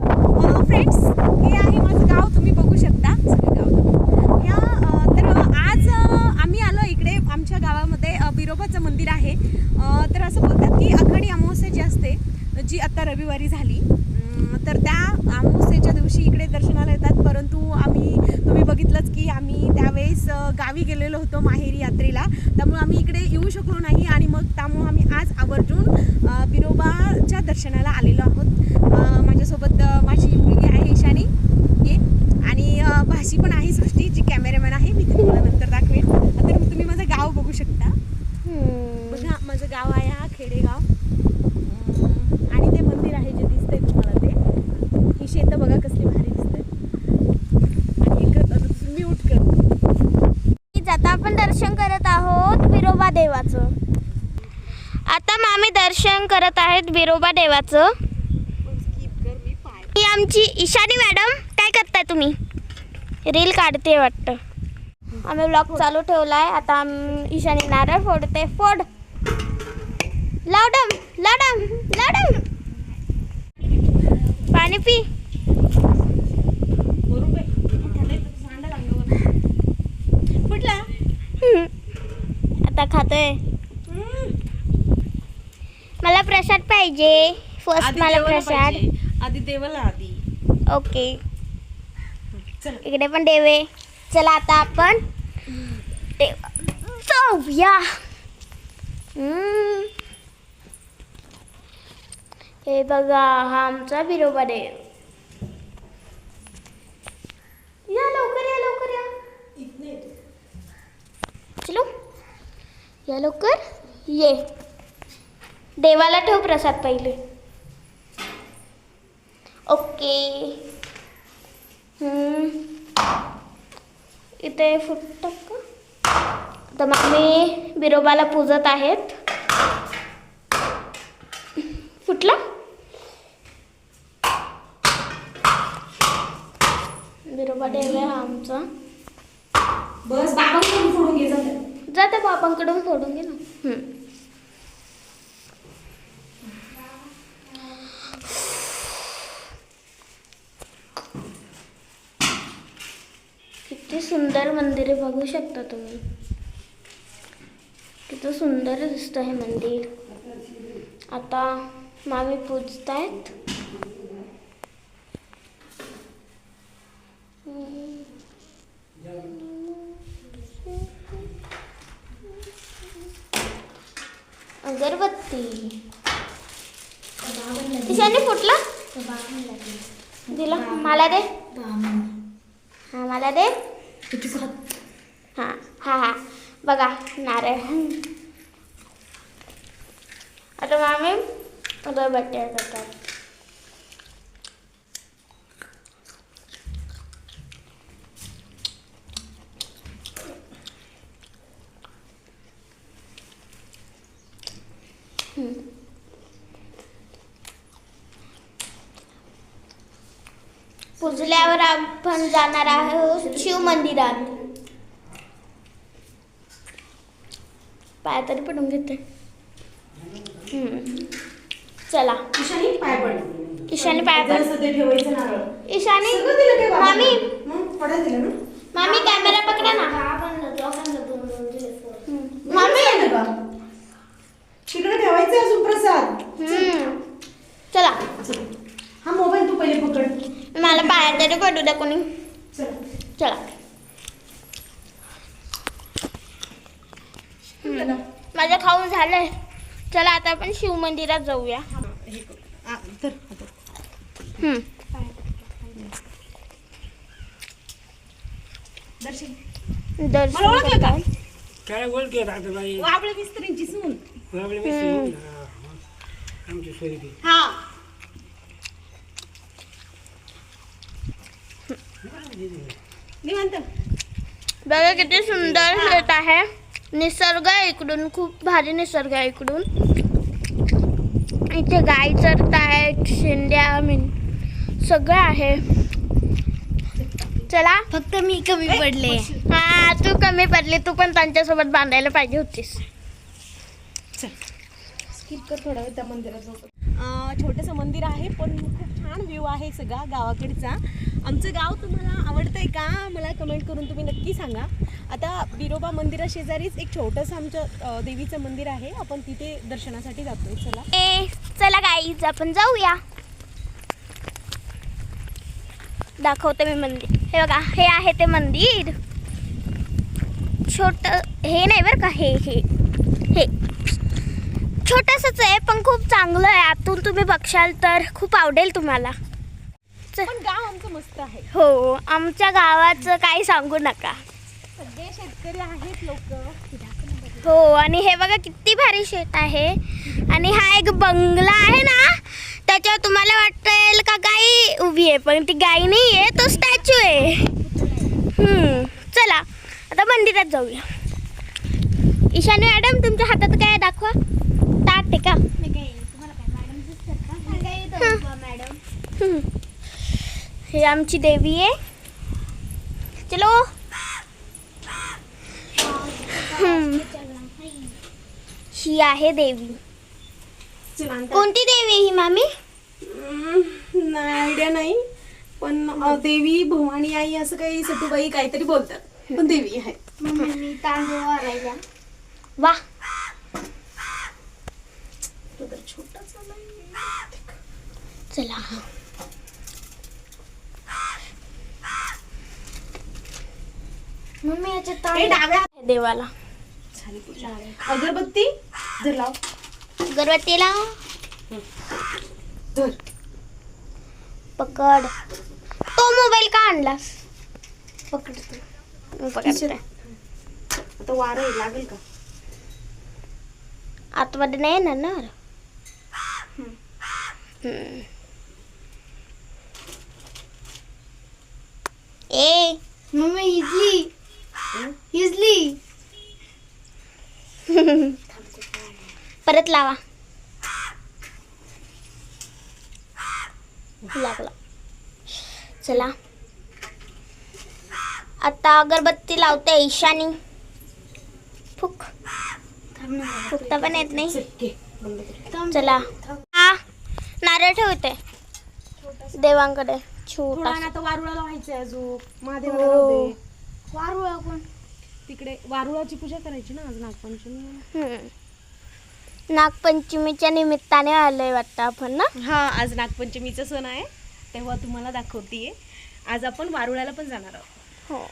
Friends हे आहे माझं गाव. तुम्ही बघू शकता. गाव या तर आज आम्ही आलो इकडे आमच्या गावामध्ये बिरोबाचं मंदिर आहे. तर असं बोलतात की आखाडी अमावस्या जी असते जी आत्ता रविवारी झाली तर त्या अमावस्येच्या दिवशी इकडे दर्शनाला येतात. परंतु आम्ही बघितलंच की आम्ही त्यावेळेस गावी गेलेलो होतो माहेरी यात्रेला. त्यामुळे आम्ही इकडे येऊ शकलो नाही आणि मग त्यामुळे आम्ही आज आवर्जून बिरोबाच्या दर्शनाला आलेलो आहोत. माझ्यासोबत माझी मुलगी आहे ईशानी. ये. आणि भाशी पण आहे सृष्टी जी कॅमेरामॅन आहे. मी तुम्हाला नंतर दाखवेन. तर तुम्ही माझं गाव बघू शकता. बघा माझं गाव आहे हा खेडेगाव. आणि ते मंदिर आहे जे दिसतंय तुम्हाला ते. ही शेतं बघा कसली भारी दिसतात आणि इकडं म्यूट कर आता आपण दर्शन करत आहोत बिरोबा देवाचं. आता मामी दर्शन करत आहेत बिरोबा देवाचं. ही आमची ईशानी मॅडम काय करताय तुम्ही? रील काढते वाटतं. आम्ही ब्लॉग चालू ठेवलाय आता ईशानी नारळ फोडते फोड. लावडम लावडम लावडम. पाणी पी कुठला हम्म. आता खातोय. मला प्रसाद पाहिजे. फर्स्ट मला प्रसाद. आधी देवाला आधी. ओके चल. इकडे पण देवे चला आता आपण जाऊया. हम्म. हे बघा हा आमचा बिरोबा देव या लवकर या लवकर या चलो या लवकर ये. देवाला ठेव प्रसाद पहिले. ओके. इथे फुटतात का? तर मामी बिरोबाला पूजत आहेत. फुटला? बिरोबा देव आहे आमचा. बस बाबा फोडून घे जाते बाबांकडून फोडून घे ना. किती सुंदर मंदिर आहे बघू शकता तुम्ही. किती सुंदर दिसतं हे मंदिर. आता मामी पूजतायत. अगरबत्ती. ईशाने फुटला? दिला. मला दे. हा मला दे. हा हा हा. बघा नारळ. आता मामी अगरबत्ती करतात. पुजल्यावर आपण जाणार आहोत शिव मंदिरात. पाय तरी पडून घेते. चला. ईशानी पाय पड. ईशानी पाय पड. ईशानी? मामी. मामी कॅमेरा पकडा ना हम्म. मामी झालं का तिकडे ठेवायचं अजून प्रसाद हम्म. चला हा मोबाईल तू पहिले पकड मला पडू द्या कोणी चल चला हम्म. माझं खाऊन झालंय चला आता आपण शिव मंदिरात जाऊया हे. दर्शन. काय बोल की आता बाई वाबळे मिस्त्रींची सून आपल्या मिस्त्री आमची सोयी हा बघा किती सुंदर येत आहे. निसर्ग आहे इकडून खूप भारी निसर्ग आहे इकडून. इथे गाय चरत आहेत शेंड्या मिन सगळं आहे. चला. फक्त मी कमी पडले. हा तू कमी पडली तू पण त्यांच्यासोबत बांधायला पाहिजे होतीस. मंदिरात अं, छोटंसं मंदिर आहे पण खूप छान व्ह्यू आहे सगळा गावाकडचा. आमचं गाव तुम्हाला आवडतंय का? मला कमेंट करून तुम्ही नक्की सांगा. आता बिरोबा मंदिरा शेजारीच एक छोटंसं आमचं देवीचं मंदिर आहे. आपण तिथे दर्शनासाठी जातोय. चला. ए चला गाईज आपण जाऊया. दाखवते मी मंदिर. हे बघा हे आहे ते मंदिर. छोट हे नाही बरं का हे हे हे. छोटंसंच आहे पण खूप चांगलं आहे. आतून तुम्ही बघशाल तर खूप आवडेल तुम्हाला. च- पण गाव आमचं मस्त आहे. हो आमच्या गावाचं काही सांगू नका. सगळे शेतकरी आहेत लोक. हो आणि हे बघा किती भारी शेत आहे. आणि हा एक बंगला आहे ना त्याच्यावर तुम्हाला वाटेल का गाई उभी आहे पण ती गाई नाही आहे तो स्टॅच्यू आहे. हम्म, चला आता मंदिरात जाऊया. ईशानी मॅडम तुमच्या हातात काय दाखवा. ताट आहे का? हम्म. ही आमची देवी आहे. चलो. ही आहे देवी. कोणती देवी ही मामी? आयडिया नाही पण देवी भवानी आई असं काही सटूबाई काहीतरी बोलतात. पण देवी आहे. वा. चला. मम्मी हे डाव्या देवाला. अगरबत्ती धर लाव. गर्भवतीला धर. पकड. तो मोबाईल का आणलास? पकड तू. मी पकडते. आता वारं आहे, लागेल का? आतमध्ये नाही येणार ना हम्म. ए. मम्मी हिजली हिजली परत लावा. लागला. चला. आता अगरबत्ती लावते ईशानी. फुक. फुकता पण येत नाही. चल, हा नारळ ठेवते. देवांकडे. छोटा. वारुळाला व्हायचंय अजून. महादेवाला. राहू दे. वारुळ आपण. तिकडे वारुळाची पूजा करायची ना आज नागपंचमी नागपंचमीच्या निमित्ताने आलोय वाटतं आपण ना? हा आज नागपंचमीचा सण आहे तेव्हा तुम्हाला दाखवतीये. आज आपण वारुळाला पण जाणार आहोत. हो.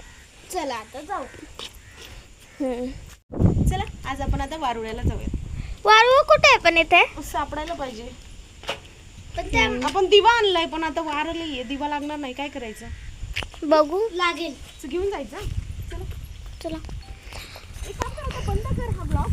चला आता जाऊ. चला आज आपण आता वारुळ्याला जाऊया वारुळ कुठे आहे पण इथे? सापडायला पाहिजे. पण त्या आपण दिवा आणलाय पण आता वारं लई आहे दिवा लागणार नाही काय करायचं? बघू. लागेल. घेऊन जायचं चला. चला. एक बंद कर हा ब्लॉग.